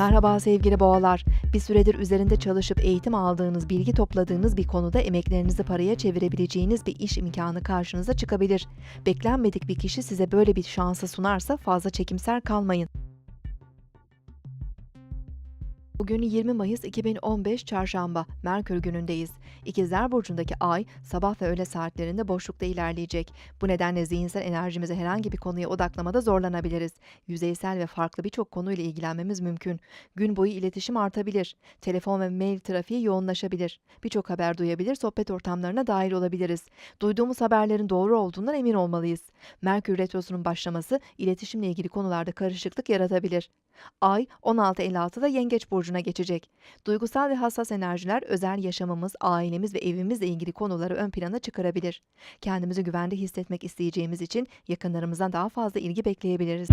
Merhaba sevgili boğalar. Bir süredir üzerinde çalışıp eğitim aldığınız, bilgi topladığınız bir konuda emeklerinizi paraya çevirebileceğiniz bir iş imkanı karşınıza çıkabilir. Beklenmedik bir kişi size böyle bir şansı sunarsa fazla çekimser kalmayın. Bugün 20 Mayıs 2015 Çarşamba, Merkür günündeyiz. İkizler Burcu'ndaki ay sabah ve öğle saatlerinde boşlukta ilerleyecek. Bu nedenle zihinsel enerjimizi herhangi bir konuya odaklamada zorlanabiliriz. Yüzeysel ve farklı birçok konuyla ilgilenmemiz mümkün. Gün boyu iletişim artabilir. Telefon ve mail trafiği yoğunlaşabilir. Birçok haber duyabilir, sohbet ortamlarına dahil olabiliriz. Duyduğumuz haberlerin doğru olduğundan emin olmalıyız. Merkür Retrosu'nun başlaması iletişimle ilgili konularda karışıklık yaratabilir. Ay 16.56'da Yengeç burcuna geçecek. Duygusal ve hassas enerjiler özel yaşamımız, ailemiz ve evimizle ilgili konuları ön plana çıkarabilir. Kendimizi güvende hissetmek isteyeceğimiz için yakınlarımızdan daha fazla ilgi bekleyebiliriz.